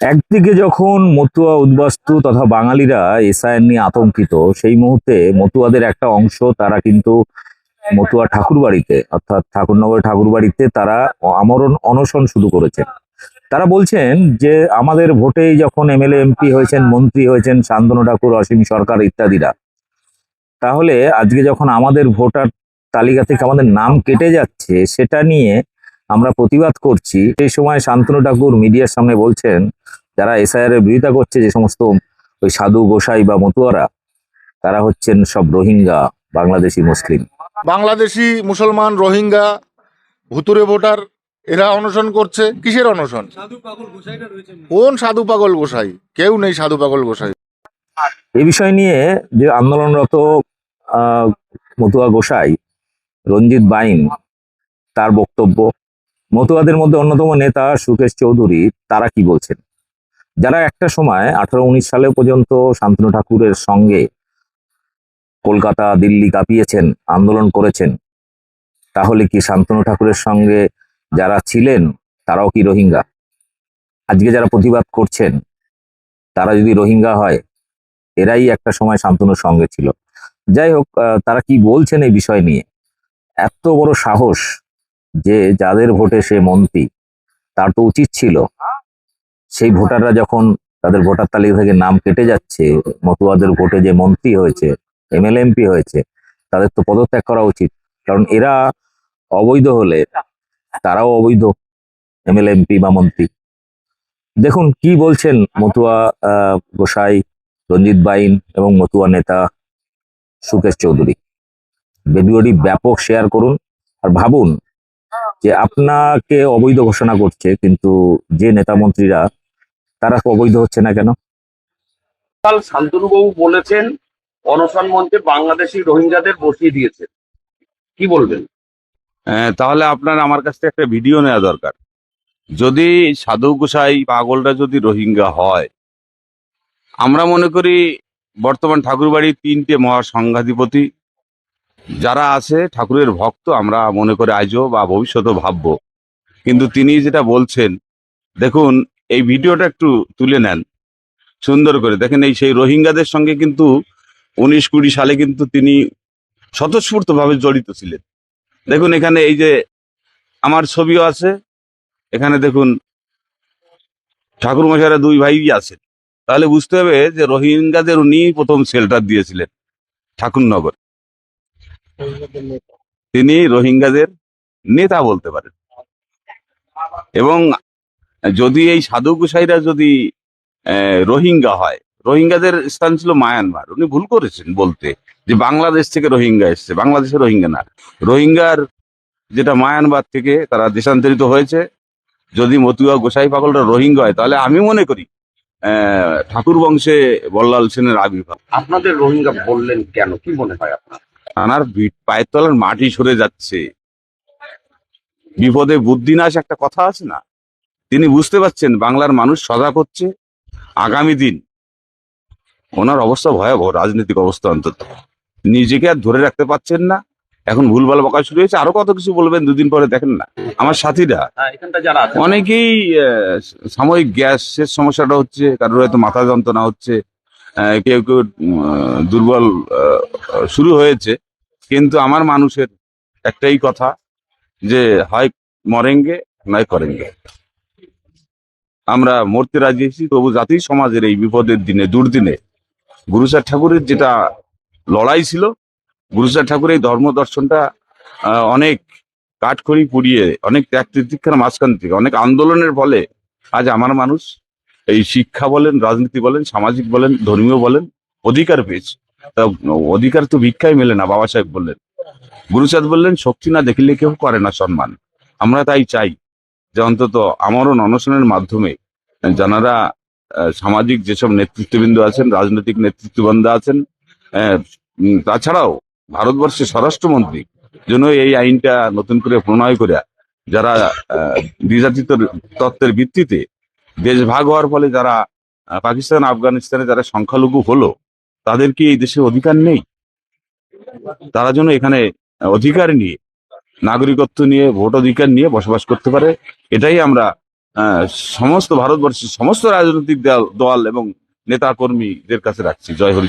একদিকে যখন মতুয়া উদ্বাস্তু তথা বাঙালিরা এসআইএন নিয়ে আতঙ্কিত, সেই মুহূর্তে মতুয়াদের একটা অংশ তারা কিন্তু মতুয়া ঠাকুর বাড়িতে অর্থাৎ ঠাকুরনগর ঠাকুর বাড়িতে তারা আমরণ অনশন শুরু করেছেন তারা বলছেন যে আমাদের ভোটেই যখন এমএলএ, এমপি হয়েছেন, মন্ত্রী হয়েছেন, শান্তনু ঠাকুর, অসীম সরকার ইত্যাদিরা, তাহলে আজকে যখন আমাদের ভোটার তালিকা থেকে আমাদের নাম কেটে যাচ্ছে, সেটা নিয়ে আমরা প্রতিবাদ করছি। সেই সময় শান্তনু ঠাকুর মিডিয়ার সামনে বলছেন যারা এসআইআর এর বিরোধিতা করছে যে সমস্ত ওই সাধু গোসাই বা মতুয়ারা তারা হচ্ছেন সব রোহিঙ্গা বাংলাদেশি মুসলিম। বাংলাদেশি মুসলমান রোহিঙ্গা ভুতুরে ভোটার এরা অনশন করছে। কিসের অনশন? কোন সাধু পাগল গোসাই? কেউ নেই সাধু পাগল গোসাই। এই বিষয় নিয়ে যে আন্দোলনরত আহ, মতুয়া গোসাই রঞ্জিত বাইন তার বক্তব্য মতুয়াদের মধ্যে অন্যতম নেতা সুকেশ চৌধুরী, তারা কি বলছেন? যারা একটা সময় আঠারো উনিশ সালে পর্যন্ত শান্তনু ঠাকুরের সঙ্গে কলকাতা, দিল্লি কাঁপিয়েছেন, আন্দোলন করেছেন, তাহলে কি শান্তনু ঠাকুরের সঙ্গে যারা ছিলেন, তারাও কি রোহিঙ্গা? আজকে যারা প্রতিবাদ করছেন, তারা যদি রোহিঙ্গা হয়, এরাই একটা সময় শান্তনুর সঙ্গে ছিল। যাই হোক তারা কি বলছেন এই বিষয় নিয়ে? এত বড় সাহস যে যাদের ভোটে সে মন্ত্রী, তার তো উচিত ছিল। সেই ভোটাররা যখন তাদের ভোটার তালিকা থেকে নাম কেটে যাচ্ছে, মতুয়াদের ভোটে যে মন্ত্রী হয়েছে এমএলএ এমপি হয়েছে, তাদের তো পদত্যাগ করা উচিত। কারণ এরা অবৈধ হলে তারাও অবৈধ এমএলএ এমপি বা মন্ত্রী। দেখুন কি বলছেন মতুয়া গোসাই, রঞ্জিত বাইন এবং মতুয়া নেতা সুকেশ চৌধুরী। ভিডিওটি ব্যাপক শেয়ার করুন আর ভাবুন যে আপনাকে অবৈধ ঘোষণা করছে কিন্তু যে নেতা মন্ত্রীরা তারা অবৈধ হচ্ছে না কেন? কাল শান্তনুবাবু বলেছেন অনশন মঞ্চে বাংলাদেশি রোহিঙ্গাদের বসিয়ে দিয়েছেন কি বলবেন? আহ, তাহলে আপনার আমার কাছ থেকে একটা ভিডিও নেওয়া দরকার। যদি সাধু গোসাই পাগলরা যদি রোহিঙ্গা হয় আমরা মনে করি বর্তমান ঠাকুরবাড়ির তিনটে মহাসংঘাধিপতি যারা আছে, ঠাকুরের ভক্ত, আমরা মনে করে আজও বা ভবিষ্যতেও ভাববো। কিন্তু তিনি যেটা বলছেন, দেখুন, এই ভিডিওটা একটু তুলে নেন। সুন্দর করে। দেখেন, এই সেই রোহিঙ্গাদের সঙ্গে কিন্তু উনিশ কুড়ি সালে কিন্তু তিনি স্বতঃস্ফূর্তভাবে জড়িত ছিলেন। দেখুন, এখানে এই যে আমার ছবিও আছে। এখানে দেখুন ঠাকুর মশাইরা দুই ভাই আছেন। তাহলে বুঝতে হবে যে রোহিঙ্গাদের উনি প্রথম শেল্টার দিয়েছিলেন ঠাকুরনগর। তিনি রোহিঙ্গাদের নেতা বলতে পারেন। এবং যদি এই সাধু গোসাইরা যদি রোহিঙ্গা হয়, রোহিঙ্গাদের স্থান ছিল মায়ানমার। উনি ভুল করেছেন বলতে, যে বাংলাদেশ থেকে রোহিঙ্গা এসছে, বাংলাদেশে রোহিঙ্গা না। রোহিঙ্গার যেটা মায়ানমার থেকে তারা দেশান্তরিত হয়েছে। যদি মতুয়া গোসাই পাগলরা রোহিঙ্গা হয়, তাহলে আমি মনে করি ঠাকুর বংশে বল্লাল সেনের আবির্ভাব। আপনাদের রোহিঙ্গা বললেন কেন? কি মনে হয় আপনার? তানার বি- পায়ের তলার মাটি সরে যাচ্ছে। বিপদে বুদ্ধি নাশ একটা কথা আছে না? তিনি বুঝতে পারছেন বাংলার মানুষ সজাগ হচ্ছে আগামী দিন। ওনার অবস্থা ভয়াবহ রাজনৈতিক অবস্থা অন্তত। নিজেকে আর ধরে রাখতে পারছেন না। এখন ভুলভাল বকা শুরু হয়েছে। আরও কত কিছু বলবেন দুদিন পরে দেখেন না। আমার সাথীরা হ্যাঁ, অনেকেই সাময়িক গ্যাসের সমস্যাটা হচ্ছে কারোর হয়তো মাথা যন্ত্রণা হচ্ছে আহ, কেউ কেউ দুর্বল শুরু হয়েছে। কিন্তু আমার মানুষের একটাই কথা যে হয় মরেঙ্গে নয় করেঙ্গে। আমরা মরতে রাজি হয়েছি, তবু জাতি সমাজের এই বিপদের দিনে, দুর্দিনে। গুরুচার ঠাকুরের যেটা লড়াই ছিল গুরুচার ঠাকুরের এই ধর্ম দর্শনটা অনেক কাঠখড়ি পুড়িয়ে, অনেক ত্যাগ তিতিক্ষার মাঝখান থেকে, অনেক আন্দোলনের ফলে আজ আমার মানুষ এই শিক্ষা বলেন, রাজনীতি বলেন, সামাজিক বলেন, ধর্মীয় বলেন, অধিকার পেয়েছে। অধিকার তো ভিক্ষায় মেলে না, বাবা সাহেব বললেন। গুরুচাঁদ বললেন, শক্তি না দেখলে কেউ করে না সম্মান। আমরা তাই চাই যে অন্তত আমরণ অনশনের মাধ্যমে যারা সামাজিক যেসব নেতৃত্ববৃন্দ আছেন, রাজনৈতিক নেতৃত্ববৃন্দ আছেন তাছাড়াও ভারতবর্ষের স্বরাষ্ট্রমন্ত্রী, যেন এই আইনটা নতুন করে প্রণয় করে যারা দ্বিজাতিত তত্ত্বের ভিত্তিতে দেশ ভাগ হওয়ার ফলে যারা পাকিস্তান, আফগানিস্তানে যারা সংখ্যালঘু হলো তাদের কি এই দেশে অধিকার নেই? তারা যেন এখানে অধিকার নিয়ে, নাগরিকত্ব নিয়ে, ভোট অধিকার নিয়ে বসবাস করতে পারে, এটাই আমরা সমস্ত ভারতবর্ষের সমস্ত রাজনৈতিক দল এবং নেতা কর্মীদের কাছে রাখছি। জয় হরি